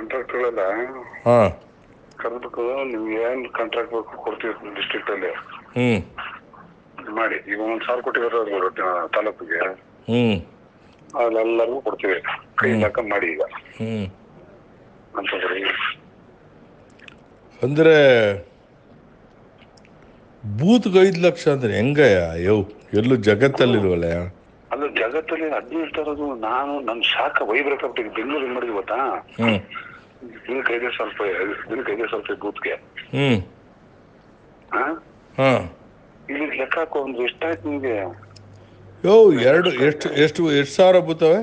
ಕಾಂಟ್ರಾಕ್ಟ್ಗಳೆಲ್ಲ ಹಾಂ. ಕರೆದ್ಬಿಟ್ಟು ನಿಮ್ಗೆ ಏನ್ ಕಾಂಟ್ರಾಕ್ಟ್ ಬೇಕು ಕೊಡ್ತೀವಿ ಡಿಸ್ಟ್ರಿಕ್ಟ್ ಅಲ್ಲಿ. ಹ್ಮ್. ಮಾಡಿ. ಈಗ ಒಂದ್ ಸಾವಿರ ಕೋಟಿ ಬರೋದು ತಾಲೂಕಿಗೆ. ಹ್ಞೂ ಅಲ್ಲೆಲ್ಲರಿಗೂ ಕೊಡ್ತೀವಿ. ಕೈ ಹಾಕ ಮಾಡಿ ಈಗ. ಹ್ಮ್. ಅಂತ ಅಂದರೆ ಬೂತ್ಗೆ ಐದು ಲಕ್ಷ ಅಂದ್ರೆ ಹೆಂಗಯ್ಯ? ಯೋ ಎಲ್ಲೂ ಜಗತ್ತಲ್ಲಿಲ್ವಲ್ಲ ಅಲ್ಲ ಜಗತ್ತಲ್ಲಿ ಹದಿನೈದು ಇರೋದು ನಾನು ನನ್ ಶಾಖ ವೈಬ್ರೇಕ್ ಆಗ್ಬಿಟ್ಟು ಬೆಂಗಳೂರು ಏನ್ ಮಾಡಿದ್ವಿ ಗೊತ್ತಾ? ದಿನಕ್ಕೆ ಐದೇ ಸಾವಿರ ರೂಪಾಯಿ ದಿನಕ್ಕೆ ಐದೇ ಸಾವಿರ ರೂಪಾಯಿ ಬೂತ್ಗೆ ಇಲ್ಲಿ ಲೆಕ್ಕ ಹಾಕೋ ಅಂದ್ರೆ ಎಷ್ಟಾಯ್ತು ನಿಮ್ಗೆ? ಯೋ ಎರಡು ಎಷ್ಟು ಎಷ್ಟು ಎಷ್ಟು ಸಾವಿರ ಬೂತವೆ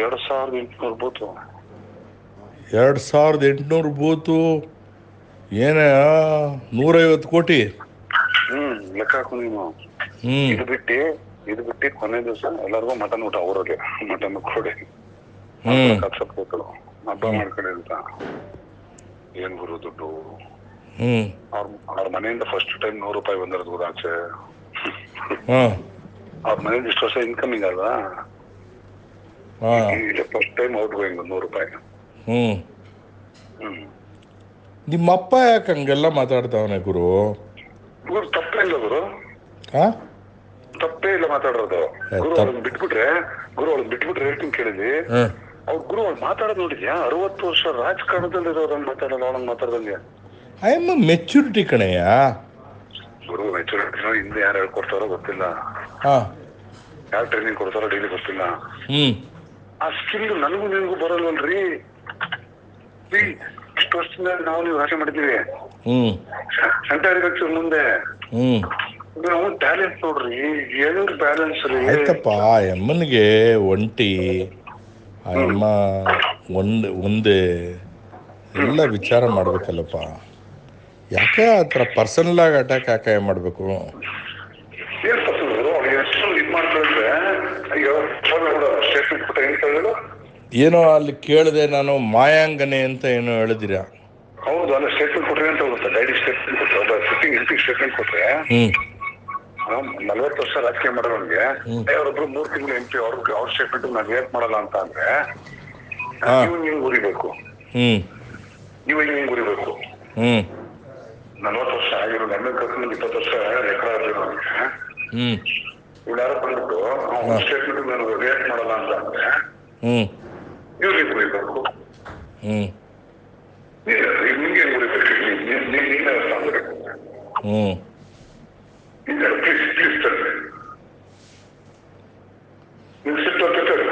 ಎರಡ್ ಸಾವಿರದ ಎಂಟುನೂರು ಬೂತು ಎರಡು ಸಾವಿರದ ಎಂಟುನೂರು ಬೂತು ಏನ ನೂರೈವತ್ತು ಕೋಟಿ. ಹ್ಮ್ ಲೆಕ್ಕ ಹಾಕು ನೀನು. ಇದು ಬಿಟ್ಟು ಇದು ಬಿಟ್ಟು ಕೊನೆ ದಿವಸ ಎಲ್ಲರಿಗೂ ಮಟನ್ ಊಟ ಅವ್ರಿಗೆ ಮಟನ್ ಕೊಡಿ ಕೊಟ್ಟರು ಹಬ್ಬ ಮಾಡ್ಕೊಳ್ಳಿ ಅಂತ ಏನ್ ಗುರು ದುಡ್ಡು? ಅವ್ರ ಅವ್ರ ಮನೆಯಿಂದ ಫಸ್ಟ್ ಟೈಮ್ ನೂರು ರೂಪಾಯಿ ಬಂದಿರೋದು ಗುರು ಆಚೆ. ಅವ್ರ ಮನೆಯಿಂದ ಇಷ್ಟು ವರ್ಷ ಇನ್ಕಮಿಂಗ್ ಅಲ್ವಾ? ಫಸ್ಟ್ ಟೈಮ್ ಔಟ್ ಗೋಯಿಂಗ್ ನೂರು ರೂಪಾಯಿ. ಹ್ಮ್. ನಿಮ್ಮಪ್ಪ ಯಾಕೆ ಹಂಗೆಲ್ಲ ಮಾತಾಡ್ತಾವನೆ ಗುರು? ಗುರು ತಪ್ಪೇ ಇಲ್ಲ ಗುರು. ಹಾಂ? ಮಾತಾಡೋದು. ಗುರು ಅವ್ರನ್ನ ಬಿಟ್ಬಿಟ್ರೆ ಗುರು ಅವ್ರನ್ನ ಬಿಟ್ಬಿಟ್ರೆ ಹೇಳ್ತೀನಿ ಕೇಳಿದ್ವಿ. ಅವ್ರ ಗುರು ಅವ್ರು ಮಾತಾಡೋದು ನೋಡಿದ್ಯಾ? ಅರವತ್ತು ವರ್ಷ ರಾಜಕಾರಣದಲ್ಲಿ ಇರೋದನ್ನ ಮಾತಾಡೋದು ಅವಳನ್ನ ಮಾತಾಡ್ದಂಗೆ ಐ ಎಂ ಮೆಚುರಿಟಿ ಕಣಯ್ಯ. ಗುರು ಮೆಚುರಿಟಿ ಹಿಂದೆ ಯಾರು ಹೇಳ್ಕೊಡ್ತಾರೋ ಗೊತ್ತಿಲ್ಲ. ಯಾರು ಟ್ರೈನಿಂಗ್ ಕೊಡ್ತಾರೋ ಡೈಲಿ ಗೊತ್ತಿಲ್ಲ. ಹ್ಮ್. ಆ ಸ್ಕಿಲ್ ನನಗೂ ನಿನಗೂ ಬರಲ್ವಲ್ರಿ? ಇಷ್ಟು ವರ್ಷದಿಂದ ನಾವು ನೀವು ಭಾಷೆ ಮಾಡಿದ್ದೀವಿ. ಹ್ಮ್. ಸೆಂಟರ್ ಮುಂದೆ. ಹ್ಞೂ ನಾವು ನೋಡ್ರಿ ಹೆಂಗ್ ಬ್ಯಾಲೆನ್ಸ್ ರೀ? ಆಯ್ತಪ್ಪ ಆ ಅಮ್ಮನಿಗೆ ಒಂಟಿ ಆ ಅಮ್ಮ ಒಂದು ಒಂದೇ ಎಲ್ಲ ವಿಚಾರ ಮಾಡ್ಬೇಕಲ್ಲಪ್ಪ. ಯಾಕೆ ಆ ಥರ ಪರ್ಸನಲ್ ಆಗಿ ಅಟ್ಯಾಕ್ ಯಾಕೆ ಮಾಡಬೇಕು? ಏನ್ ತಪ್ಪಿದ್ರು ಅವ್ರಿಗೆ ಎಷ್ಟು ಇದ್ ಮಾಡ್ಕೊಂಡ್ರೆ ಅಯ್ಯೋ ಸ್ಟೇಟ್ಮೆಂಟ್ ಕೊಟ್ಟ ಏನ್ ಕೇಳಿದ್ರು? ಏನೋ ಅಲ್ಲಿ ಕೇಳಿದೆ ನಾನು ಮಾಯಾಂಗನೆ ಅಂತ ಏನೋ ಹೇಳಿದಿರಾ? ಹೌದು ಅಲ್ಲ ಸ್ಟೇಟ್ಮೆಂಟ್ ಕೊಟ್ರೆ ಅಂತ ಗೊತ್ತಾ ಡೈರಿ ಸ್ಟೇಟ್ಮೆಂಟ್ ಕೊಟ್ಟರೆ ಪಿ ಸ್ಟೇಟ್ಮೆಂಟ್ ಕೊಟ್ರೆ? ಹ್ಞೂ ನಲ್ವತ್ತು ವರ್ಷ ರಾಜಕೀಯ ಮಾಡೋರಿಗೆ ಅವರೊಬ್ರು ಮೂರ್ ತಿಂಗಳು ಎಂ ಪಿ ಅವ್ರ ಅವ್ರ ಸ್ಟೇಟ್ಮೆಂಟ್ ನಾನು ವೇಟ್ ಮಾಡಲ್ಲ ಅಂತ ಅಂದ್ರೆ. ನೀವು ಹಿಂಗ್ ಉರಿಬೇಕು ನೀವು ಹಿಂಗ್ ಉರಿಬೇಕು ಹ್ಞೂ ನಲ್ವತ್ತು ವರ್ಷ ಆಗಿರೋ ನನ್ನ ಕರ್ಕೊಂಡು ಇಪ್ಪತ್ತು ವರ್ಷ ರೆಕಾರ್ಡ್ ಆಗಿರೋ ಇವ್ರು ಯಾರೋ ಬಂದ್ಬಿಟ್ಟು ಅವ್ರ ಸ್ಟೇಟ್ಮೆಂಟ್ ನಾನು ವೇಟ್ ಮಾಡಲ್ಲ ಅಂತ ಅಂದ್ರೆ ಇವ್ರು ಹಿಂಗ್ ಉರಿಬೇಕು ನಿಮ್ಗೆ ನಿಮ್ಗೆ ಉರಿಬೇಕು ನೀವೇ ಸಾಧಬೇಕು ಹ್ಞೂ ಪ್ಲೀಸ್ ಪ್ಲೀಸ್ ತರ್ರಿ ನೀವು ಸಿಟ್ಟು ತರ್ರಿ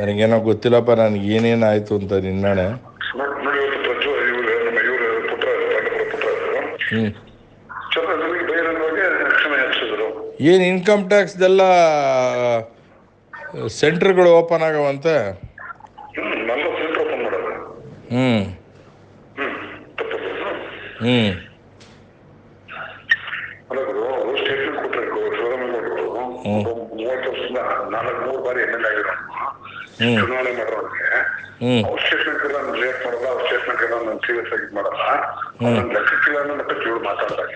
ನನಗೇನೋ ಗೊತ್ತಿಲ್ಲಪ್ಪ ನನಗೆ ಆಯ್ತು ಅಂತ ನಿನ್ನೆ ಹ್ಞೂ ಏನು ಇನ್ಕಮ್ ಟ್ಯಾಕ್ಸ್ದೆಲ್ಲ ಸೆಂಟ್ರ್ಗಳು ಓಪನ್ ಆಗವಂತೆ? ಹ್ಞೂ ಹ್ಮ್. ತಪ್ಪದು ಹ್ಞೂ ಚುನಾವಣೆ ಮಾಡೋರಿಗೆ ಅವ್ರ ಸ್ಟೇಟ್ಮೆಂಟ್ ನಾನು ರಿಯಾಕ್ಟ್ ಮಾಡಲ್ಲ ಅವ್ರ ಸ್ಟೇಟ್ಮೆಂಟ್ ನಾನು ಸೀರಿಯಸ್ ಆಗಿ ಮಾಡಲ್ಲ ನನ್ನ ಲೆಕ್ಕಕ್ಕಿಲ್ಲ ಅನ್ನೋ ಮತ್ತೆ ಇವ್ರು ಮಾತಾಡಿದಾಗ.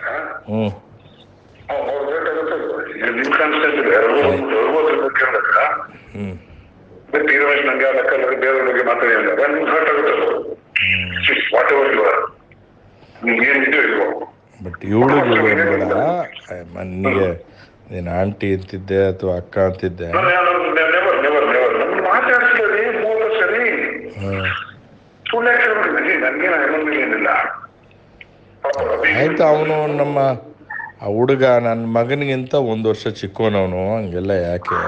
ಅವ್ರು ಲೇಟ್ ಆಗುತ್ತೆ ನಿಮ್ ಕಾನ್ಸ್ಟೆಂಟ್ ಇದೆ ಕೇಳಿದಾಗ ಬಟ್ ನಂಗೆ ಲೆಕ್ಕ ಲೆಕ್ಕ ಬೇರೆ ಬಗ್ಗೆ ಮಾತಾಡಿ ಅಂದಾಗ ನಿಮ್ಗೆ ಹರ್ಟ್ ಆಗುತ್ತೆ ವಾಟ್ ಎವರ್ ನಿಮ್ಗೆ ಏನಿದೆಯೋ ಇಲ್ವೋ? ಬಟ್ ಇವಳಿಗೆ ನನಗೆ ನೀನು ಆಂಟಿ ಅಂತಿದ್ದೆ ಅಥವಾ ಅಕ್ಕ ಅಂತಿದ್ದೆ? ಆಯ್ತು, ಅವನು ನಮ್ಮ ಆ ಹುಡುಗ ನನ್ನ ಮಗನಿಗಿಂತ ಒಂದು ವರ್ಷ ಚಿಕ್ಕವನವನು, ಹಂಗೆಲ್ಲ ಯಾಕೆ?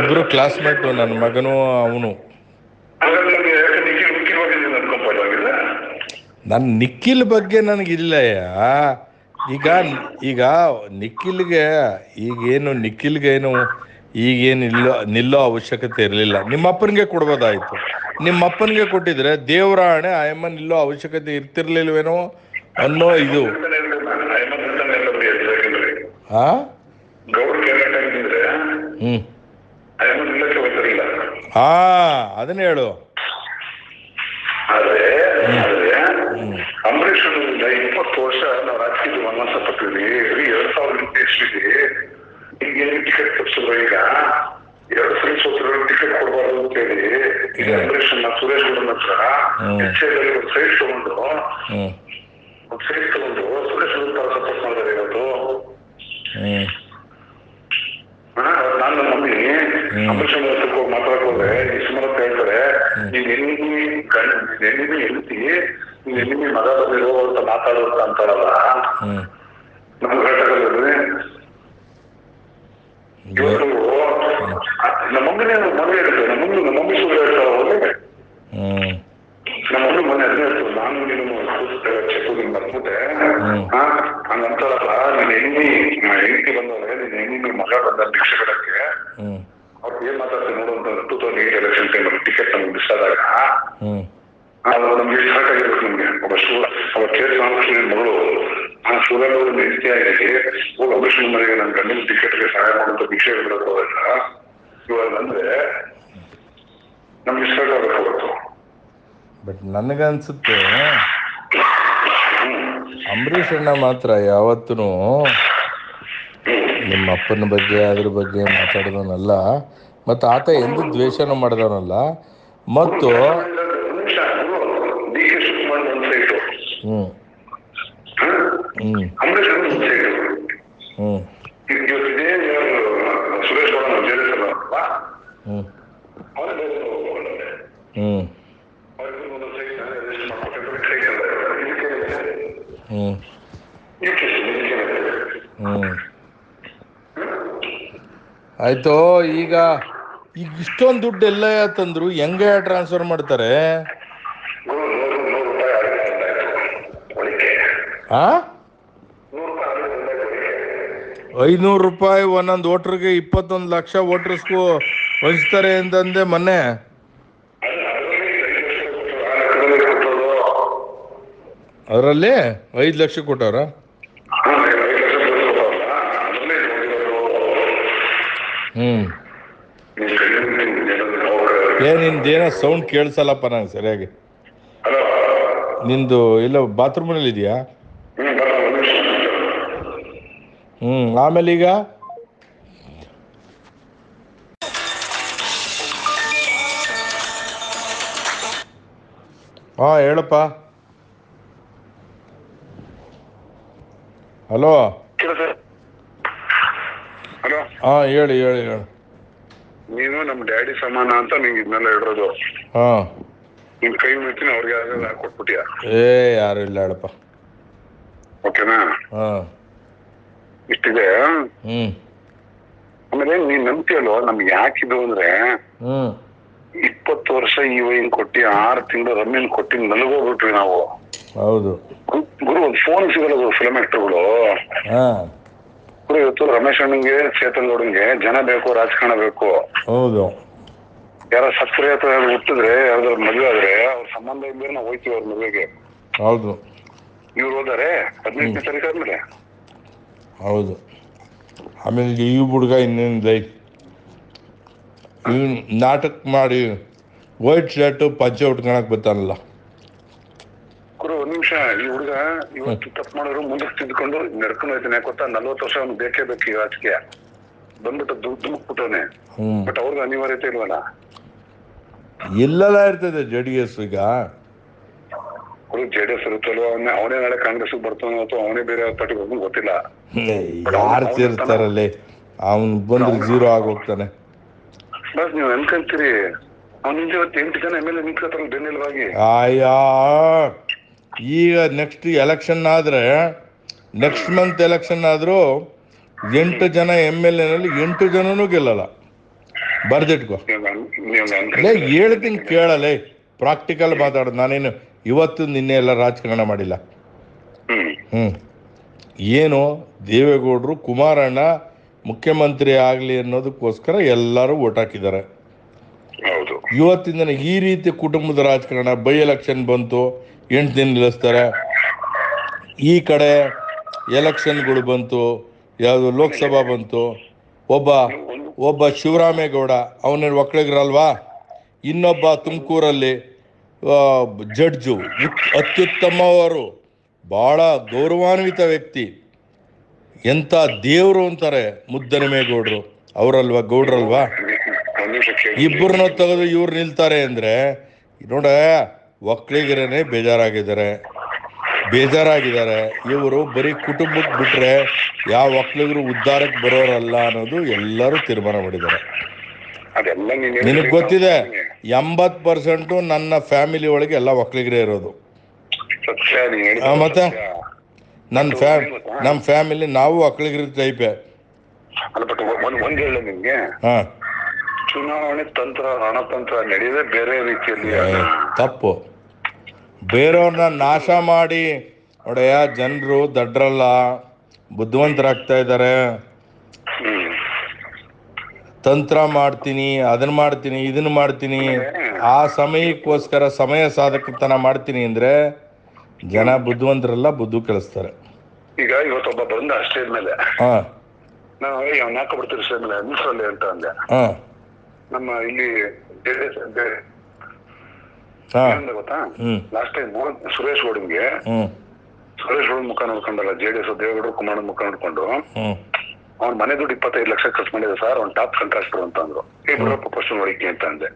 ಇಬ್ರು ಕ್ಲಾಸ್ಮೇಟ್ ನನ್ನ ಮಗನು ಅವನು. ನನ್ನ ನಿಖಿಲ್ ಬಗ್ಗೆ ನನಗಿಲ್ಲಯ್ಯ ಈಗ ಈಗ ನಿಖಿಲ್ಗೆ, ಈಗೇನು ನಿಖಿಲ್ಗೇನು ಈಗೇನು ಇಲ್ಲೋ ನಿಲ್ಲೋ ಅವಶ್ಯಕತೆ ಇರಲಿಲ್ಲ. ನಿಮ್ಮ ಅಪ್ಪನಿಗೆ ಕೊಡ್ಬೋದಾಯ್ತು. ನಿಮ್ಮಪ್ಪನಿಗೆ ಕೊಟ್ಟಿದ್ರೆ ದೇವರ ಹಣೆ ಅಯ್ಯಮ್ಮನ್ ಇಲ್ಲೋ ಅವಶ್ಯಕತೆ ಇರ್ತಿರ್ಲಿಲ್ವೇನೋ ಅನ್ನೋ ಇದು. ಹಾ ಹೋಗ್ತಿರ್ಲಿಲ್ಲ ಆ ಅದನ್ನ ಹೇಳು. ಅಂಬರೀಷ್ ಇಪ್ಪತ್ತು ವರ್ಷ ನಾವು ರಾಜಕೀಯ ವನವಾಸ ಪಟ್ಟಿದ್ವಿ ಬರೀ ಎರಡ್ ಸಾವಿರದ ಟಿಕೆಟ್ ಈಗ? ಎರಡು ಸರಿ ಸೋತಿರೋ ಟಿಕೆಟ್ ಕೊಡಬಾರ್ದು ಅಂತ ಹೇಳಿ ಈಗ ಅಂಬರೀಷ್ ಸುರೇಶ್ ಗೌಡನ ಹತ್ರ. ಹೆಚ್ಚಾಗಿ ಒಂದು ಸೈಟ್ ತಗೊಂಡು ಒಂದು ಸೈಟ್ ತಗೊಂಡು ಸುರೇಶ್ ಗೌಡ ತರ ಸಪೋರ್ಟ್ ಮಾಡಿದ್ದಾರೆ ಇವತ್ತು. ನಾನು ಅಂಬರೀಷ್ ಅವ್ರ ಹತ್ರಕ್ಕೆ ಹೋಗಿ ಮಾತಾಡಕ್ ಹೋದ್ರೆ ಈ ಸುಮಾರು ಹೇಳ್ತಾರೆ ನೀನ್ ಎಲ್ಲಿ ಗಂಡ ಎಲ್ಲಿ ಹೆಂಡತಿ ನೀನ್ ಎಲ್ಲಿ ಮಗ ಬಂದಿರೋ ಅಂತ ಮಾತಾಡೋ ಅಂತ ಅಂತಾರಲ್ಲ ಹ್ಞೂ ನಮ್ಗೆ ಹೇಳ್ತಾರೆ ಇವತ್ತು ನಮ್ಮ ಮಮ್ಮಿನೇ ಮನೆ ಇರುತ್ತೆ ನಮ್ಮ ಮಮ್ಮಿ ನಮ್ಮ ಮಮ್ಮಿ ಸುಳ್ಳು ಹೇಳ್ತಾರ ಹೋದ್ರೆ ಹ್ಞೂ ನಮ್ಮ ಮಮ್ಮಿ ಮನೆ ಅದೇ ಹೇಳ್ತಾರೆ ನಾನು ನೀನು ಕೂರ್ತೇವೆ ಚೆಕ್ಕು ನಿನ್ ಮರ್ಬಿಟ್ಟೆ ಹಾ ಹಂಗಂತಾರಲ್ಲ ನಿನ್ನ ಹೆಣ್ಣಿ ಹೆಂಡತಿ ಬಂದವ್ರೆ ನಿನ್ನ ಹೆಣ್ಣಿ ಮಗ ಬಂದ ಭಿಕ್ಷೆ ಕಡಕ್ಕೆ ಹ್ಞೂ ಅವ್ರು ಮಾತಾಡ್ತಾರೆ two thousand eight election ticket ನಮ್ಗೆ ಮಿಸ್ ಆದಾಗ ಅದು ನಮ್ಗೆ ಎಷ್ಟು ಸಾಕಾಗಿರ್ಬೇಕು ನಮ್ಗೆ? ಒಬ್ಬ ರಾಮಕೃಷ್ಣನ್ ಮಗಳು ಆ ಹೋಗಿ ಮನೆಗೆ ನನ್ನ ಗಂಡನ ಟಿಕೆಟ್ಗೆ ಸಹಾಯ ಮಾಡುವಂತ ಭಿಕ್ಷೆ ಬಿಡೋದು ಇವಾಗ ಅಂದ್ರೆ ನಮ್ಗೆ ಇಷ್ಟ ಬಟ್ ನನಗನ್ಸುತ್ತೆ ಅಂಬರೀಷ್ ಅಣ್ಣ ಮಾತ್ರ ಯಾವತ್ತೂ ನಿಮ್ಮ ಅಪ್ಪನ ಬಗ್ಗೆ ಅದ್ರ ಬಗ್ಗೆ ಮಾತಾಡಿದವನಲ್ಲ ಮತ್ತು ಆತ ಎಂದು ದ್ವೇಷನೂ ಮಾಡಿದವನಲ್ಲ. ಮತ್ತು ಹ್ಮ್. ಹ್ಮ್. ಕೆ ಶಿವಕುಮಾರ್ ಹ್ಞೂ ಹ್ಞೂ ಅಂಬರೀಷ್ ಅವ್ರ ಒಂದು ಸೈಟು ಹ್ಞೂ ಇವತ್ತು ಇದೇ ಯಾರು Suresh Gowda J D S ಅಲ್ವಾ ಹ್ಞೂ ಅವರೇ ಬೇರೆ ಹೋಗ್ಕೊಂಡವ್ರೆ. ಹ್ಞೂ ಅವ್ರಿಗೆ ಒಂದೊಂದು ಸೈಟ್ ರಿಜಿಸ್ಟರ್ ಮಾಡ್ಕೊಟ್ಟಿದ್ರೆ ಸೈಟ್ ಅಲ್ಲ. ಇದಕ್ಕೆ ಹ್ಞೂ ಇದಕ್ಕೆ ಇದಕ್ಕೆ ಹ್ಞೂ ಆಯಿತು, ಈಗ ಈಗ ಇಷ್ಟೊಂದು ದುಡ್ಡು ಎಲ್ಲ ತಂದ್ರು, ಹೆಂಗೆ ಟ್ರಾನ್ಸ್ಫರ್ ಮಾಡ್ತಾರೆ? ಆ? ಐನೂರು ರೂಪಾಯಿ ಒಂದೊಂದು ವೋಟ್ರಿಗೆ ಇಪ್ಪತ್ತೊಂದು ಲಕ್ಷ ವೋಟರ್ಸ್ಗೂ ವಹಿಸ್ತಾರೆ ಅಂತಂದೆ ಮೊನ್ನೆ. ಅದರಲ್ಲಿ ಐದು ಲಕ್ಷ ಕೊಟ್ಟವ್ರ? ಹ್ಞೂ ಏ, ನಿಂದೇನೋ ಸೌಂಡ್ ಕೇಳಿಸಲ್ಲಪ್ಪ ನಂಗೆ ಸರಿಯಾಗಿ. ನಿಂದು ಇಲ್ಲ ಬಾತ್ರೂಮ್ನಲ್ಲಿ ಇದೆಯಾ ಹ್ಞೂ ಆಮೇಲೆ ಈಗ? ಹಾಂ ಹೇಳಪ್ಪ. ಹಲೋ? ಹಾಂ ಹೇಳಿ ಹೇಳಿ ಹೇಳಿ. ನೀನು ನಮ್ಮ ಡ್ಯಾಡಿ ಸಮಾನ ಅಂತ ನಿಂಗೆ ಇದನ್ನೆಲ್ಲ ಹೇಳಿರೋದು ಹಾ. ನಿನ್ ಕೈ ಮುಗಿತೀನಿ ಅವ್ರಿಗೆ ಅದೆಲ್ಲ ಕೊಟ್ಬಿಟ್ಟಿಯ ಏ ಯಾರು ಇಲ್ಲ ಹೇಳಪ್ಪ. ಓಕೆನಾ? ಹಾ. ಇಷ್ಟಿದೆ? ಹ್ಮ್. ಆಮೇಲೆ ನೀನ್ ನಂಬ್ತಿಯಲ್ಲೋ ನಮ್ಗೆ ಯಾಕಿದು ಅಂದ್ರೆ ಹ್ಞೂ ಇಪ್ಪತ್ತು ವರ್ಷ ಈ ವೈನ್ ಕೊಟ್ಟಿ ಆರು ತಿಂಗಳು ರಮ್ಮಿನ್ ಕೊಟ್ಟಿ ನಲಗೋಗ್ಬಿಟ್ವಿ ನಾವು. ಹೌದು. ಗುರು ಒಂದು ಫೋನ್ ಸಿಗಲ್ಲ ಫಿಲಮ್ ಆಕ್ಟರ್ಗಳು ಹಾಂ. ಗುರು ಇವತ್ತು ರಮೇಶ್ ಅಣ್ಣಂಗೆ ಚೇತನ್ ಗೌಡಂಗೆ ಜನ ಬೇಕು ರಾಜಕಾರಣ ಬೇಕು. ಹೌದು. ಯಾರ ಸಕ್ಕರೆ ಅಥವಾ ಯಾರು ಹುಟ್ಟಿದ್ರೆ ಯಾವ್ದಾದ್ರು ಮದುವೆ ಆದ್ರೆ ಅವ್ರ ಸಂಬಂಧ ಇದ್ರೆ ನಾವು ಹೋಯ್ತೀವಿ ಅವ್ರ ಮದುವೆಗೆ. ಹೌದು. ಇವ್ರು ಹೋದಾರೆ ಹದಿನೈದನೇ ತಾರೀಕು ಆದ್ಮೇಲೆ. ಹೌದು. ಆಮೇಲೆ ಈ ಹುಡುಗ ಇನ್ನೇನು ಲೈಫ್ ಇವ್ನು ನಾಟಕ ಮಾಡಿ ವೈಟ್ ಶರ್ಟು ಪಂಚೆ ಉಟ್ಕೊಳಕ್ ಬರ್ತಾನಲ್ಲ. ಗುರು ಒಂದ್ ನಿಮಿಷ ಈ ಹುಡುಗ ಇವತ್ತು ತಪ್ಪು ಮಾಡಿದ್ರು ಮುಂದಕ್ಕೆ ತಿದ್ಕೊಂಡು ನಡ್ಕೊಂಡು ಹೋಯ್ತಾನೆ ಗೊತ್ತಾ? ನಲ್ವತ್ತು ವರ್ಷ ಅವ್ನು ಬೇಕೇ ಬೇಕು ಈ ರಾಜಕೀಯ. ಬಂದ್ಬಿಟ್ಟು ದುಡ್ಡು ದುಮುಕ್ಬಿಟ್ಟವನೆ ಬಟ್ ಅವ್ರಿಗೆ ಅನಿವಾರ್ಯತೆ ಇಲ್ವಲ್ಲ? ಇಲ್ಲಲ್ಲ ಇರ್ತದೆ ಜೆ ಡಿ ಎಸ್ ಈಗ ಜೆಡಿಎಸ್ ಜೆ ಡಿ ಎಸ್ ಇರುತ್ತಲ್ವ ಅವನೇ ಅವನೇ ನಾಳೆ ಕಾಂಗ್ರೆಸ್ ಬರ್ತಾನೆ ಅಥವಾ ಅವನೇ ಬೇರೆ ಪಾರ್ಟಿಗೆ ಬರ್ತಾನೆ ಗೊತ್ತಿಲ್ಲ. ಯಾರು ಸೇರ್ತಾರಲ್ಲಿ ಅವನು ಬಂದ್ರೆ ಜೀರೋ ಆಗೋಗ್ತಾನೆ. ಬಸ್ ನೀವು ಅನ್ಕೊಂತೀರಿ. ಅವ್ನ ಹಿಂದೆ ಇವತ್ತು ಎಂಟು ಜನ ಎಂ ಎಲ್ ಎ ನಿಂತ್ಕೊತಾರಲ್ಲ ಬೆನ್ನೆಲುವಾಗಿ ಆಯಾ ಈಗ ನೆಕ್ಸ್ಟ್ ಎಲೆಕ್ಷನ್ ಆದರೆ ನೆಕ್ಸ್ಟ್ ಮಂತ್ ಎಲೆಕ್ಷನ್ ಆದರೂ ಎಂಟು ಜನ ಎಂ ಎಲ್ ಎನಲ್ಲಿ ಎಂಟು ಜನನೂ ಗೆಲ್ಲಲ್ಲ. ಬರ್ದಿಟ್ಕೋ. ಲೇ, ಹೇಳ್ತೀನಿ ಕೇಳಲೇ ಪ್ರಾಕ್ಟಿಕಲ್ ಮಾತಾಡೋದು. ನಾನೇನು ಇವತ್ತು ನಿನ್ನೆ ಎಲ್ಲ ರಾಜಕಾರಣ ಮಾಡಿಲ್ಲ. ಹ್ಞೂ ಏನು ದೇವೇಗೌಡರು ಕುಮಾರಣ್ಣ ಮುಖ್ಯಮಂತ್ರಿ ಆಗಲಿ ಅನ್ನೋದಕ್ಕೋಸ್ಕರ ಎಲ್ಲರೂ ಓಟ್ ಹಾಕಿದ್ದಾರೆ. ಹೌದು ಇವತ್ತಿಂದ ಈ ರೀತಿ ಕುಟುಂಬದ ರಾಜಕಾರಣ ಬೈ ಎಲೆಕ್ಷನ್ ಬಂತು, ಎಂಟು ದಿನ ನಿಲ್ಲಿಸ್ತಾರೆ. ಈ ಕಡೆ ಎಲೆಕ್ಷನ್ಗಳು ಬಂತು, ಯಾವುದು ಲೋಕಸಭಾ ಬಂತು, ಒಬ್ಬ ಒಬ್ಬ ಶಿವರಾಮೇಗೌಡ, ಅವನೇನು ಒಕ್ಕಲಿಗರಲ್ವಾ? ಇನ್ನೊಬ್ಬ ತುಮಕೂರಲ್ಲಿ ಜಡ್ಜು, ಅತ್ಯುತ್ತಮವರು ಭಾಳ ಗೌರವಾನ್ವಿತ ವ್ಯಕ್ತಿ. ಎಂಥ ದೇವರು ಅಂತಾರೆ ಮುದ್ದನಮೇಗೌಡರು. ಅವರಲ್ವಾ, ಗೌಡ್ರಲ್ವಾ? ಇಬ್ಬರನ್ನ ತೆಗೆದು ಇವ್ರು ನಿಲ್ತಾರೆ ಅಂದರೆ ನೋಡ ಒಕ್ಕಲಿಗರೇ ಬೇಜಾರಾಗಿದ್ದಾರೆ. ಬೇಜಾರಾಗಿದ್ದಾರೆ. ಇವರು ಬರೀ ಕುಟುಂಬಕ್ಕೆ ಬಿಟ್ರೆ ಯಾವ ಒಕ್ಕಲಿಗರು ಉದ್ಧಾರಕ್ಕೆ ಬರೋರಲ್ಲ ಅನ್ನೋದು ಎಲ್ಲರೂ ತೀರ್ಮಾನ ಮಾಡಿದ್ದಾರೆ. ನಿನಗ್ ನೀನ್ ನಿನಗೆ ಗೊತ್ತಿದೆ ಎಂಬತ್ ಪರ್ಸೆಂಟು ನನ್ನ ಫ್ಯಾಮಿಲಿ ಒಳಗೆ ಎಲ್ಲ ಒಕ್ಕಲಿಗರೇ ಇರೋದು. ಮತ್ತೆ? ನನ್ನ ಫ್ಯಾಮ್ ನಮ್ಮ ಫ್ಯಾಮಿಲಿ ನಾವು ಒಕ್ಕಲಿಗರ ಟೈಪೇ. ಹಾಂ. ಚುನಾವಣೆ ತಂತ್ರ ರಣತಂತ್ರ ನಡೆಯದೆ ಬೇರೆ ರೀತಿಯಲ್ಲಿ ತಪ್ಪು. ಬೇರೆಯವ್ರನ್ನ ನಾಶ ಮಾಡಿ ಒಡೆಯ ಜನರು ದಡ್ರಲ್ಲ ಬುದ್ಧಿವಂತರಾಗ್ತಾ ಇದ್ದಾರೆ. ತಂತ್ರ ಮಾಡ್ತೀನಿ ಅದನ್ನ ಮಾಡ್ತೀನಿ ಇದನ್ನ ಮಾಡ್ತೀನಿ. ಆ ಸಮಯಕ್ಕೋಸ್ಕರ ಸಮಯ ಸಾಧಕತನ ಮಾಡ್ತೀನಿ ಅಂದ್ರೆ ಜನ ಬುದ್ಧಿವಂತರೆಲ್ಲ ಬುದ್ಧಿ ಕಳಿಸ್ತಾರೆ ಈಗ ಇವತ್ತೊಬ್ಬ ಬಂದ ಅಷ್ಟೇ ಮೇಲೆ ಹಾ. ನಾನು ಯಾಕೆ ಬಿಡ್ತೀರಿ ಸರ್ ಮೇಲೆ ಅಂತ ಅಂದೆ. ಹಾ. ನಮ್ಮ ಇಲ್ಲಿ ಜೆಡಿಎಸ್ ಗೊತ್ತಾ? ಲಾಸ್ಟ್ ಟೈಮ್ ಸುರೇಶ್ ಗೌಡಂಗೆ ಸುರೇಶ್ ಗೌಡ ಮುಖ ನೋಡ್ಕೊಂಡಲ್ಲ ಜೆ ಡಿ ಎಸ್ ದೇವೇಗೌಡರು ಕುಮಾರಣ್ಣ ಮುಖ ನೋಡ್ಕೊಂಡು ಅವ್ನ ಮನೆ ದುಡ್ಡು ಇಪ್ಪತ್ತೈದು ಲಕ್ಷ ಖರ್ಚು ಮಾಡಿದ ಸರ್ ಅವ್ನ ಟಾಪ್ ಕಾಂಟ್ರಾಕ್ಟರ್ ಅಂತ ಅಂದ್ರು. ಏ ಬಿಡಪ್ಪ ಫಸ್ಟ್ ನೋಡಿಕೆ ಅಂತ ಅಂದೆ.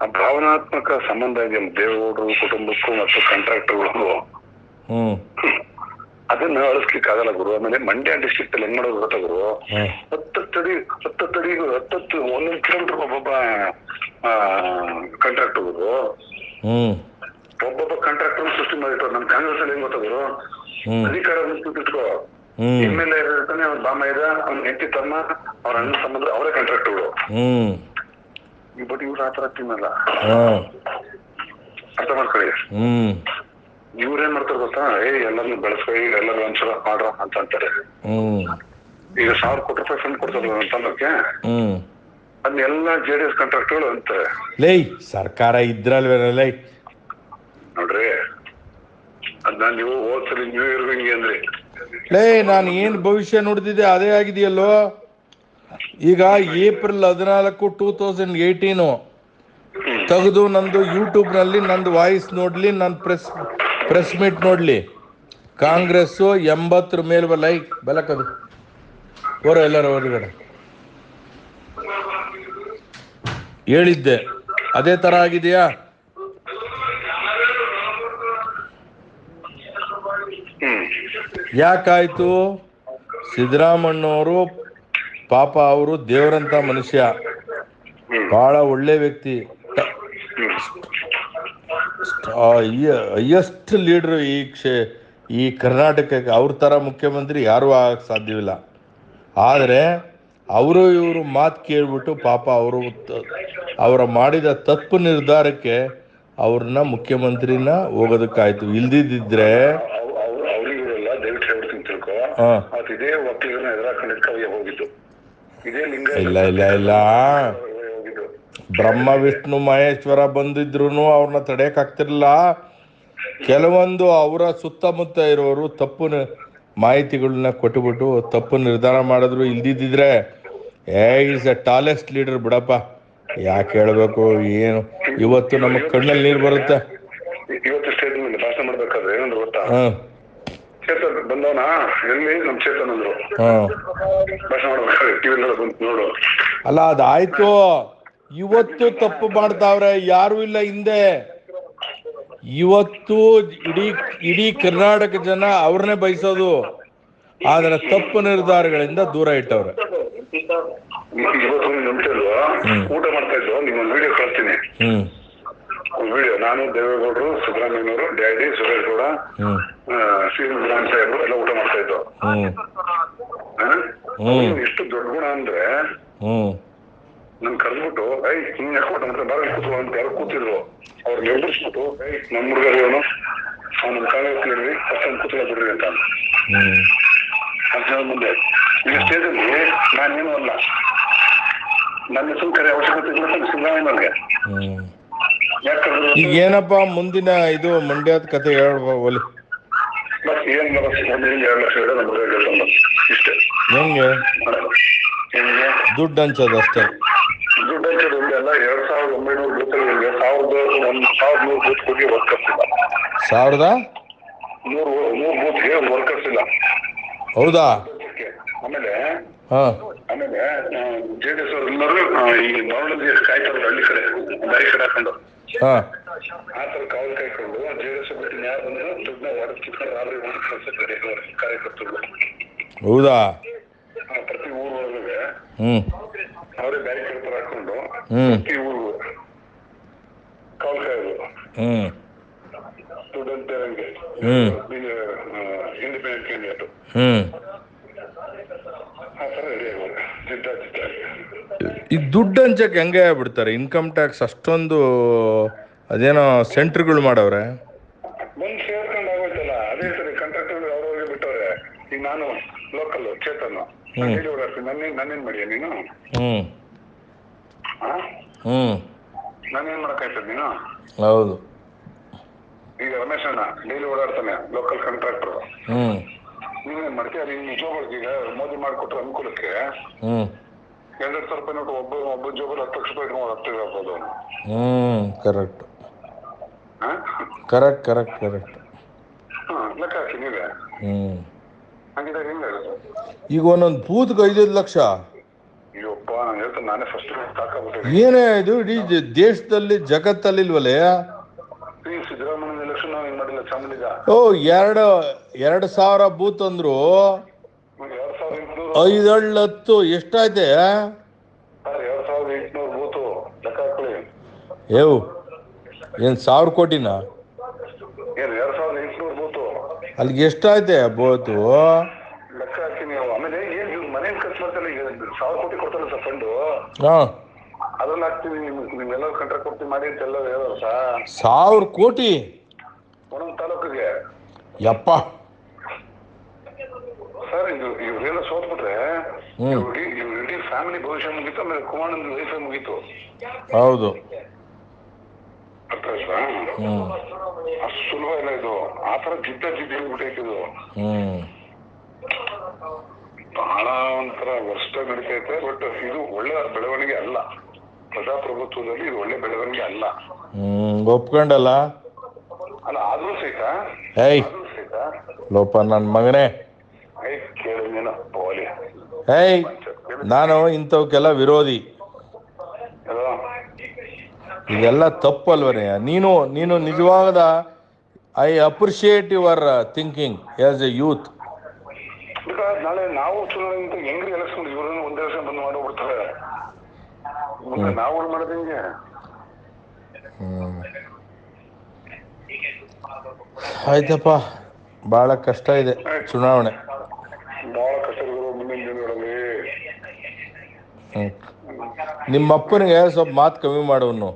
ಆ ಭಾವನಾತ್ಮಕ ಸಂಬಂಧ ಇದೆಯಲ್ಲ ದೇವೇಗೌಡರು ಕುಟುಂಬಕ್ಕೂ ಮತ್ತು ಕಾಂಟ್ರಾಕ್ಟರ್ಗಳಿಗೂ ಅದನ್ನ ಅಳಿಸ್ಲಿಕ್ಕೆ ಆಗಲ್ಲ ಗುರು. ಆಮೇಲೆ ಮಂಡ್ಯ ಡಿಸ್ಟ್ರಿಕ್ಟ್ ಅಲ್ಲಿ ಹೆಂಗ್ ಮಾಡೋದು ಗೊತ್ತಾ ಗುರು? ಹ್ಮ್. ಹತ್ತತ್ತಡಿ ಹತ್ತತ್ತು ಒಂದೊಂದು ಕಿಲೋಮೀಟರ್ ಒಬ್ಬೊಬ್ಬ ಕಾಂಟ್ರಾಕ್ಟ್ ಹೋಗೋದು ಒಬ್ಬೊಬ್ಬ ಕಾಂಟ್ರಾಕ್ಟರ್ ಸೃಷ್ಟಿ ಮಾಡಿಟ್ಟು ನಮ್ ಕಾಂಗ್ರೆಸ್ ಅಲ್ಲಿ ಏನ್ ಗೊತ್ತಾದ್ರು ಅಧಿಕಾರ ಇಟ್ಕೋ ಎಂ ಎಲ್ ಎ ಇರ್ತಾನೆ ಅವ್ನ ಬಾಮ ಇದ ಅವ್ನ ಹೆಂಡತಿ ತಮ್ಮ ಅವ್ರ ಅಣ್ಣ ಸಂಬಂಧ ಅವರೇ ಕಾಂಟ್ರಾಕ್ಟರ್ಗಳು ಹ್ಮ್. ಬಟ್ ಇವ್ರು ಆತರ ತಿನ್ನಲ್ಲ. ಅರ್ಥ ಮಾಡ್ಕೊಳ್ಳಿ. ಇವ್ರೇನ್ ಮಾಡ್ತಾರೆ ಗೊತ್ತಾ? ಏ ಎಲ್ಲರನ್ನು ಬೆಳೆಸ್ಕೊಳ್ಳಿ ಎಲ್ಲರೂ ಒಂದ್ಸಲ ಮಾಡ್ರ ಅಂತ ಅಂತಾರೆ. ಈಗ ಸಾವಿರ ಕೋಟಿ ರೂಪಾಯಿ ಫಂಡ್ ಕೊಡ್ತಾರಲ್ಲ ಅಂತಂದಕ್ಕೆ ಹ್ಮ್. ಅದನ್ನೆಲ್ಲ ಜೆ ಡಿ ಎಸ್ ಕಾಂಟ್ರಾಕ್ಟ್ಗಳು ಅಂತಾರೆ ಲೈ ಸರ್ಕಾರ ಇದ್ರಲ್ವೇನಲ್ಲ ನೋಡ್ರಿ ಅದನ್ನ ನೀವು ಹೋದ್ಸಲಿ ನ್ಯೂ ಇಯರ್ ಹಿಂಗೆ ಅಂದ್ರಿ. ಲೇ ನಾನು ಏನು ಭವಿಷ್ಯ ನೋಡ್ತಿದ್ದೆ ಅದೇ ಆಗಿದೆಯಲ್ಲೋ? ಈಗ ಏಪ್ರಿಲ್ ಹದಿನಾಲ್ಕು ಟೂ ತೌಸಂಡ್ ಏಯ್ಟೀನು. ತೆಗೆದು ನಂದು ಯೂಟ್ಯೂಬ್ನಲ್ಲಿ ನಂದು ವಾಯ್ಸ್ ನೋಡಲಿ ನನ್ನ ಪ್ರೆಸ್ ಪ್ರೆಸ್ ಮೀಟ್ ನೋಡಲಿ. ಕಾಂಗ್ರೆಸ್ಸು ಎಂಬತ್ತರ ಮೇಲೆ ಲೈಕ್ ಬೆಲಕದು ಹೊರ ಎಲ್ಲರೂ ಹೊರಗಡೆ. ಹೇಳಿದ್ದೆ. ಅದೇ ತರ ಆಗಿದೆಯಾ? ಯಾಕಾಯ್ತು? ಸಿದ್ದರಾಮಣ್ಣವರು ಪಾಪ ಅವರು ದೇವರಂತ ಮನುಷ್ಯ. ಬಹಳ ಒಳ್ಳೆ ವ್ಯಕ್ತಿ. ಹೈಯೆಸ್ಟ್ ಲೀಡ್ರು ಈ ಕ್ಷೇ, ಈ ಕರ್ನಾಟಕಕ್ಕೆ ಅವ್ರ ಥರ ಮುಖ್ಯಮಂತ್ರಿ ಯಾರೂ ಆಗಕ್ಕೆ ಸಾಧ್ಯವಿಲ್ಲ. ಆದರೆ ಅವರು ಇವರು ಮಾತು ಕೇಳಿಬಿಟ್ಟು ಪಾಪ ಅವರು ಅವರ ಮಾಡಿದ ತಪ್ಪು ನಿರ್ಧಾರಕ್ಕೆ ಅವ್ರನ್ನ ಮುಖ್ಯಮಂತ್ರಿನ ಹೋಗೋದಕ್ಕಾಯ್ತು. ಇಲ್ದಿದ್ದಿದ್ರೆ ಇಲ್ಲ ಇಲ್ಲ ಇಲ್ಲ. ಬ್ರಹ್ಮ ವಿಷ್ಣು ಮಹೇಶ್ವರ ಬಂದಿದ್ರು ಅವ್ರನ್ನ ತಡೆಯಕ್ಕಾಗ್ತಿರ್ಲಿಲ್ಲ ಕೆಲವೊಂದು ಅವರ ಸುತ್ತಮುತ್ತ ಇರೋರು ತಪ್ಪು ಮಾಹಿತಿಗಳನ್ನ ಕೊಟ್ಟುಬಿಟ್ಟು ತಪ್ಪು ನಿರ್ಧಾರ ಮಾಡಿದ್ರು ಇಲ್ದಿದ್ದಿದ್ರೆ ಏ ಇಸ್ ಎ ಟಾಲೆಸ್ಟ್ ಲೀಡರ್ ಬಿಡಪ್ಪ. ಯಾಕೆ ಹೇಳಬೇಕು ಏನು? ಇವತ್ತು ನಮ್ಮ ಕಣ್ಣಲ್ಲಿ ನೀರು ಬರುತ್ತೆ. ಇವತ್ತು ಸ್ಟೇಜ್ ಮೇಲೆ ಭಾಷಣ ಮಾಡ್ಬೇಕಾದ್ರೆ ಏನಂದ್ರು ಗೊತ್ತಾ? ಚೇತನ್ ಬಂದವನ? ಎಲ್ಲಿ? ನಮ್ ಚೇತನ್ ಅಂದ್ರು ಭಾಷಣ ಮಾಡ್ಬೇಕಾದ್ರೆ ಟಿವಿ ಬಂತು ನೋಡು. ಅಲ್ಲ ಅದಾಯ್ತು. ಇವತ್ತು ತಪ್ಪು ಮಾಡ್ತಾವ್ರೆ ಯಾರು ಇಲ್ಲ ಹಿಂದೆ. ಇವತ್ತು ಇಡೀ ಇಡೀ ಕರ್ನಾಟಕ ಜನ ಅವ್ರನ್ನೇ ಬಯಸೋದು. ಆದ್ರೆ ತಪ್ಪು ನಿರ್ಧಾರಗಳಿಂದ ದೂರ ಇಟ್ಟವ್ರೆ. ಊಟ ಮಾಡ್ತಾ ಇದ್ದು ನಿಮ್ಗೊಂದು ವಿಡಿಯೋ ಕಳಿಸ್ತೀನಿ. ವಿಡಿಯೋ ನಾನು ದೇವೇಗೌಡರು ಸಿದ್ದರಾಮಯ್ಯನವರು ಡ್ಯಾಡಿ ಸುರೇಶ್ ಗೌಡ ಸಿ ಸಾಹೇಬರು ಎಲ್ಲ ಊಟ ಮಾಡ್ತಾ ಇದ್ದು. ಎಷ್ಟು ದೊಡ್ಡ ಗುಣ ಅಂದ್ರೆ ಹ್ಮ್. ನನ್ ಕರ್ದ್ಬಿಟ್ಟು ಐ ನೀನ್ ಯಾಕೆ ಮಾಡ್ತಾರೆ ಬಾರ ಕೂತ್ಕೊ ಅಂತ ಯಾರು ಕೂತಿದ್ರು. ಅವ್ರು ಎದುರಿಸ್ಬಿಟ್ಟು ಐ ನಮ್ ಹುಡುಗರು ಇವನು ಅವ್ನು. ಕಾಲೇಜ್ ಫಸ್ಟ್ ಒಂದು ಕೂತ್ಕೊಳ್ಳ ಬಿಡ್ರಿ ಅಂತ ಅಂತ ಹೇಳಿ ಮುಂದೆ ನಾನ್ ಸ್ಟೇಜಲ್ಲಿ ನಾನೇನು ಅಲ್ಲ. ನನ್ನ ಹೆಸರು ಕರೆ ಅವಶ್ಯಕತೆ ಇಲ್ಲ ಅಂತ ಯಾಕೆ ಕರೆದ್ರು ಈಗ ಏನಪ್ಪಾ ಮುಂದಿನ ಇದು ಮಂಡ್ಯದ ಕತೆ ಹೇಳ್ಬೋಲಿ ಬಸ್ ಏನ್ ಬಸ್? ಎರಡು ಲಕ್ಷ ನಮ್ಮ. ಇಷ್ಟೇ. ಹೆಂಗೆ? ದುಡ್ಡು ಹಂಚೋದು ಅಷ್ಟೇ ದುಡ್ಡು ಹಂಚೋದು ಒಂದೇ ಅಲ್ಲ ಎರಡ್ ಸಾವಿರದ ಒಂಬೈನೂರು ಬೂತ್ಗಳಿಗೆ ಸಾವಿರದ ಒಂದ್ ಸಾವಿರದ ನೂರು ಬೂತ್ ಹೋಗಿ ವರ್ಕರ್ಸ್ ಇಲ್ಲ. ಸಾವಿರದ? ನೂರು ನೂರು ಬೂತ್ಗೆ ವರ್ಕರ್ಸ್ ಇಲ್ಲ. ಹೌದಾ? ಆಮೇಲೆ ಹಾಂ. ಆಮೇಲೆ ಜೆ ಡಿ ಎಸ್ ಎಲ್ಲರೂ ಈ ಮಾವಳಲ್ಲಿ ಕಾಯ್ತಾರೆ ಹಳ್ಳಿ ಕಡೆ ಬಾರಿ ಕಡೆ ಹಾಕೊಂಡು. ಹಾಂ. ಆ ತರ ಕಾವಲು ಕಾಯ್ಕೊಂಡು ಜೆ ಡಿ ಎಸ್ ಬಿಟ್ಟು ಯಾರು ಬಂದ್ರು ದುಡ್ಡನ್ನ ಹೊರಗೆ ಕಿತ್ಕೊಂಡು ಆದ್ರೆ ಕಳ್ಸಿದ್ದಾರೆ ಕಾರ್ಯಕರ್ತರು. ಹೌದಾ? ಪ್ರತಿ ಊರೊಳಗೆ ಹ್ಞೂ ಅವರೇ ಬ್ಯಾರಿಕೇಡ್ ತರ ಹಾಕೊಂಡು ಪ್ರತಿ ಊರು ಹ್ಞೂ ಸ್ಟೂಡೆಂಟ್ ಬೇರಂಗೆ ಹ್ಮ್. ಇಂಡಿಪೆಂಡೆಂಟ್ ಕ್ಯಾಂಡಿಡೇಟ್ ಹ್ಮ್. ಈ ದುಡ್ಡು ಹಂಚಕ್ಕೆ ಹೆಂಗೆ ಆಗ್ಬಿಡ್ತಾರೆ? ಇನ್ಕಮ್ ಟ್ಯಾಕ್ಸ್ ಅಷ್ಟೊಂದು ಅದೇನೋ ಸೆಂಟ್ರ್ಗಳು ಮಾಡವ್ರೆ? ಬಂದು ಸೇರ್ಕೊಂಡು ಆಗೋಯ್ತಲ್ಲ. ಅದೇ ಸರಿ ಕಾಂಟ್ರಾಕ್ಟರ್ ಅವ್ರವ್ರಿಗೆ ಬಿಟ್ಟವ್ರೆ. ಈಗ ನಾನು ಲೋಕಲ್ ಚೇತನ್. ಹ್ಮ್. ನನ್ನೇನ್ ನನ್ನೇನ್ ಮಾಡಿಯ ನೀನು? ಹ್ಮ್. ಹ್ಮ್. ನಾನೇನ್ ಮಾಡಕ್ಕಾಯ್ತದ ನೀನು? ಹೌದು. ಈಗ ರಮೇಶ್ ಅಣ್ಣ ಡೈಲಿ ಓಡಾಡ್ತಾನೆ ಲೋಕಲ್ ಕಾಂಟ್ರಾಕ್ಟರ್ ಹ್ಞೂ ನೀವೇನ್ ಮಾಡ್ತೀಯ? ನಿಮ್ ಜೋಬಳಿಗೆ ಈಗ ಮೋದಿ ಮಾಡಿಕೊಟ್ರ ಅನುಕೂಲಕ್ಕೆ? ಹ್ಞೂ ಎರಡೆರಡು ಸಾವಿರ ರೂಪಾಯಿ ನೋಟು ಒಬ್ಬ ಒಬ್ಬ ಜೋಬಲ್ಲಿ ಹತ್ತು ಲಕ್ಷ ರೂಪಾಯಿ ಹತ್ತು ಹತ್ತಿರ ಆಗ್ಬೋದು ಹ್ಞೂ ಕರೆಕ್ಟ್ ಕರೆಕ್ಟ್ ಕರೆಕ್ಟ್ ಕರೆಕ್ಟ್ ಲೆಕ್ಕ ಹಾಕಿ ನೀವೇ? ಹ್ಞೂ ಹಂಗಿದಾಗ ಹೆಂಗಾಗುತ್ತೆ ಈಗ ಒಂದೊಂದು ಬೂತ್ಗೆ ಐದೈದು ಲಕ್ಷ. ಅಯ್ಯಪ್ಪ ನಾನು ಹೇಳ್ತೇನೆ ನಾನೇ ಫಸ್ಟ್ ಸಾಕಾಗ್ಬಿಟ್ಟಿದೆ ಏನೇ ಇದು ಇಡೀ ದೇಶದಲ್ಲಿ ಜಗತ್ತಲ್ಲಿ ಇಲ್ವಲ್ಲೇ ಈ ಸಿದ್ದರಾಮಯ್ಯ ಎಲೆಕ್ಷನ್ ನಾವು ಹಿಂಗ್ ಮಾಡಿಲ್ಲ ಚಾಮುಂಡಿಗ ಓ ಎರಡು ಎರಡು ಸಾವಿರ ಬೂತ್ ಅಂದ್ರು. ಐದೇಳು ಹತ್ತು ಎಷ್ಟಾಯ್ತೆ ಏವು? ಏನು ಸಾವಿರ ಕೋಟಿನ? ಅಲ್ಲಿಗೆ ಎಷ್ಟಾಯ್ತೆ ಬೋತು? ಸಾವಿರ ಹಾಕಿ ಯಪ್ಪ. ಸರ್ ಇದು ಇವರೆಲ್ಲ ಸೋತ್ಬಿಟ್ರೆ ಹ್ಮ್. ಇವ್ರಿಗೆ ಇವ್ರ ಇಡೀ ಫ್ಯಾಮಿಲಿ ಭವಿಷ್ಯ ಮುಗೀತು ಆಮೇಲೆ ಕುಮಾರನ ಲೈಫ್ ಮುಗೀತು. ಹೌದು. ಅರ್ಥ ಆಯ್ತಾ? ಅಷ್ಟು ಸುಲಭ ಇಲ್ಲ ಇದು. ಆ ತರ ಜಿದ್ದ ಜಿದ್ದ ಹೇಳ್ಬಿಟ್ಟೈತೆ ಇದು. ಹ್ಮ್. ಬಹಳ ಒಂಥರ ವರ್ಷ ನಡೀತೈತೆ ಬಟ್ ಇದು ಒಳ್ಳೆ ಬೆಳವಣಿಗೆ ಅಲ್ಲ. ಪ್ರಜಾಪ್ರಭುತ್ವದಲ್ಲಿ ಇದು ಒಳ್ಳೆ ಬೆಳವಣಿಗೆ ಅಲ್ಲ. ಹ್ಮ್ ಒಪ್ಕೊಂಡಲ್ಲ? ಅಲ್ಲ ಆದ್ರೂ ಸಹಿತ ಏಯ್. ಲೋಪ ನನ್ನ ಮಗನೇ. ಏಯ್ ನಾನು ಇಂಥವಕ್ಕೆಲ್ಲ ವಿರೋಧಿ. ಇದೆಲ್ಲ ತಪ್ಪು ನೀನು ನೀನು ನಿಜವಾದ I appreciate your thinking as a youth ನಾಳೆ ನಾವು ಚುನಾವಣೆ ಅಂತ ಹೆಂಗ್ರಿ ಎಲೆಕ್ಷನ್ ಇವ್ರನ್ನ ಒಂದೇ ವರ್ಷ ಬಂದು ಮಾಡ್ಬಿಡ್ತಾರೆ. ಮುಂದೆ ನಾವು ಮಾಡೋದು ಹೆಂಗೆ? ಆಯ್ತಪ್ಪ. ಭಾಳ ಕಷ್ಟ ಇದೆ ಚುನಾವಣೆ. ಬಹಳ ಮುಂದಿನ ದಿನಗಳಲ್ಲಿ. ನಿಮ್ಮ ಅಪ್ಪನಿಗೆ ಸ್ವಲ್ಪ ಮಾತು ಕಮ್ಮಿ ಮಾಡುವನು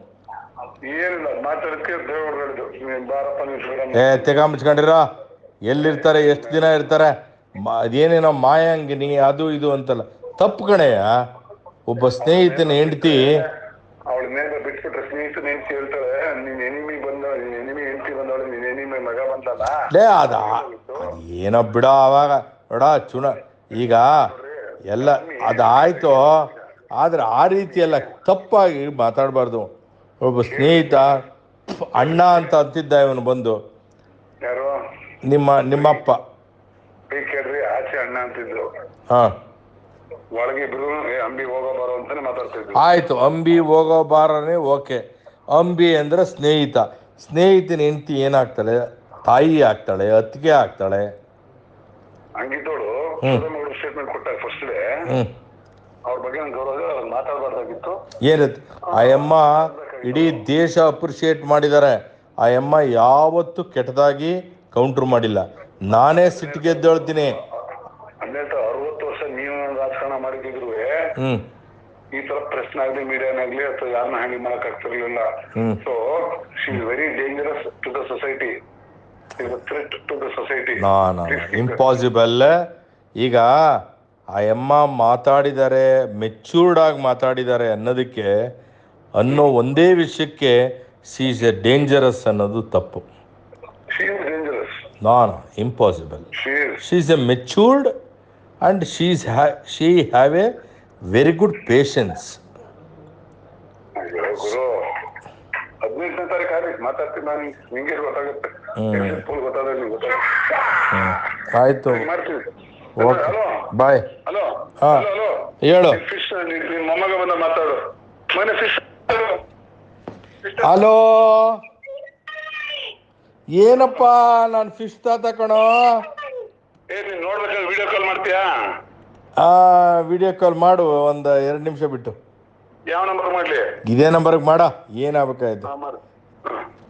ಏನಿಲ್ಲ ಮಾತಾಡಕ್ಕೆ ದೇವ್ರು ಹೇಳಿದ್ರು ನೀನ್ ಬಾರಪ್ಪ ನೀವು ಏ ತೆಗ ಮುಚ್ಕೊಂಡಿರ? ಎಲ್ಲಿರ್ತಾರೆ ಎಷ್ಟು ದಿನ ಇರ್ತಾರೆ? ಅದೇನೇನೋ ಮಾಯಾಂಗಿನಿ ಅದು ಇದು ಅಂತಲ್ಲ. ತಪ್ಪು ಕಣಯ್ಯ ಒಬ್ಬ ಸ್ನೇಹಿತನ ಹೆಂಡತಿ ಅವಳ ಮೇಲೆ ಬಿಟ್ಬಿಟ್ರೆ ಸ್ನೇಹಿತನ ಹೆಂಡತಿ ಹೇಳ್ತಾಳೆ ನಿನ್ ಎನಿಮಿ ಹೆಂಡತಿ ಬಂದವಳು ನಿನ್ ಎನಿಮಿ ಲೇ ಅದ ಏನೋ ಬಿಡ ಅವಾಗ ನೋಡ ಚುನ. ಈಗ ಎಲ್ಲ ಅದಾಯ್ತು. ಆದ್ರೆ ಆ ರೀತಿ ಎಲ್ಲ ತಪ್ಪಾಗಿ ಮಾತಾಡಬಾರ್ದು. ಒಬ್ಬ ಸ್ನೇಹಿತ ಅಣ್ಣ ಅಂತ ಅಂತಿದ್ದ ಇವನು ಬಂದು. ನಿಮ್ಮ ನಿಮ್ಮಪ್ಪ. ಹಾಂ. ಆಯ್ತು. ಅಂಬಿ ಹೋಗೋ ಬಾರನೇ ಓಕೆ. ಅಂಬಿ ಅಂದ್ರೆ ಸ್ನೇಹಿತ. ಸ್ನೇಹಿತನ ಹೆಂಡತಿ ಏನಾಗ್ತಾಳೆ ತಾಯಿ ಆಗ್ತಾಳೆ ಅತ್ತಿಗೆ ಆಗ್ತಾಳೆ. ಹಂಗಿದ್ದೋಳು. ಸ್ಟೇಟ್ಮೆಂಟ್ ಕೊಟ್ಟಾಗ ಫಸ್ಟ್ ಡೇ ಅವ್ರ ಬಗ್ಗೆ ಗೌರವ ಮಾತಾಡಬಾರ್ದಾಗಿತ್ತು. ಏನತ್ ಆ ಅಮ್ಮ ಇಡೀ ದೇಶ ಅಪ್ರಿಷಿಯೇಟ್ ಮಾಡಿದ್ದಾರೆ ಆ ಅಮ್ಮ ಯಾವತ್ತು ಕೆಟ್ಟದಾಗಿ ಕೌಂಟರ್ ಮಾಡಿಲ್ಲ. ನಾನೇ ಸಿಟ್ಟಿಗೆದ್ದೇಳ್ತೀನಿ ಹದಿನೆಂಟು ಅರವತ್ತು ವರ್ಷ ನೀವು ರಾಜಕಾರಣ ಮಾಡಿದ್ರು ಈ ತರ ಪ್ರಶ್ನೆ ಆಗ್ಲಿ ಮೀಡಿಯಾನಾಗ್ಲಿ ಅಥವಾ ಯಾರನ್ನ ಹ್ಯಾಂಡಲ್ ಮಾಡಕ್ ಆಗ್ತಿರ್ಲಿಲ್ಲ. So she is very dangerous to the society impossible ಈಗ ಆ ಎಮ್ಮ ಮಾತಾಡಿದ್ದಾರೆ ಮೆಚ್ಯೂರ್ಡ್ ಆಗಿ ಮಾತಾಡಿದ್ದಾರೆ ಅನ್ನೋದಕ್ಕೆ ಅನ್ನೋ ಒಂದೇ ವಿಷಯಕ್ಕೆ ಸಿ ಇಸ್ ಎ ಡೇಂಜರಸ್ ಅನ್ನೋದು ತಪ್ಪು. ನಾನ್ impossible she is a is. And matured and have a very good have a very good patience ಅಯ್ಯೋ ಗುರು ಹದಿನೆಂಟನೇ ತಾರೀಕು ಆಗ್ಲಿ ಮಾತಾಡ್ತೀನಿ ನಾನು ನಿಂಗೆ ಗೊತ್ತಾಗುತ್ತೆ. ಫುಲ್ ಗೊತ್ತಾದ್ರೆ ನಿಂಗೆ ಗೊತ್ತಾಗುತ್ತೆ. ಆಯಿತು. ಓಕೆ. ಬಾಯ್. ಹಲೋ. ಹಾ. ಹೇಳು. ಫಿಶ್ ನಿನ್ ಮೊಮ್ಮಗ ಬಂದ ಮಾತಾಡು. ಮನೆ ಫಿಶ್ ಹಲೋ. ಏನಪ್ಪ ನಾನು ಫಿಶ್ ತಾತ ಏ ನೀನ್ ನೋಡ್ಬೇಕಾದ್ರೆ ವಿಡಿಯೋ ಕಾಲ್ ಮಾಡ್ತೀಯಾ? ಆ ವಿಡಿಯೋ ಕಾಲ್ ಮಾಡು ಒಂದ್ ಎರಡ್ ನಿಮಿಷ ಬಿಟ್ಟು. ಯಾವ ನಂಬರ್ ಮಾಡ್ಲಿ? ಇದೇ ನಂಬರ್ಗೆ ಮಾಡ. ಏನಾಗಬೇಕಾಯ್ತು Uh.